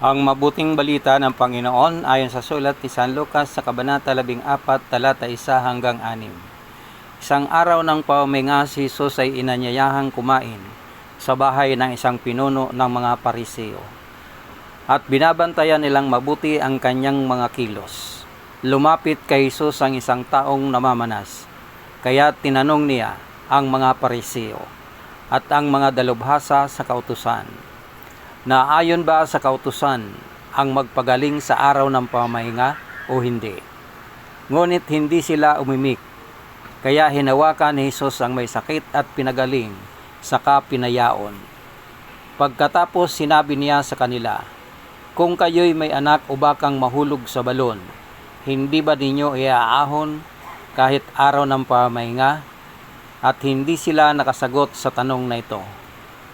Ang mabuting balita ng Panginoon ayon sa sulat ni San Lucas sa Kabanata 14, talata 1 hanggang 6. Isang araw ng pauminga si Jesus ay inanyayahang kumain sa bahay ng isang pinuno ng mga pariseo. At binabantayan nilang mabuti ang kanyang mga kilos. Lumapit kay Jesus ang isang taong namamanas. Kaya tinanong niya ang mga pariseo at ang mga dalubhasa sa kautusan na ayon ba sa kautusan ang magpagaling sa araw ng pamahinga o hindi. Ngunit hindi sila umimik, kaya hinawakan ni Jesus ang may sakit at pinagaling, saka pinayaon. Pagkatapos sinabi niya sa kanila, Kung kayo'y may anak o bakang mahulog sa balon, hindi ba ninyo iaahon kahit araw ng pamahinga? At hindi sila nakasagot sa tanong na ito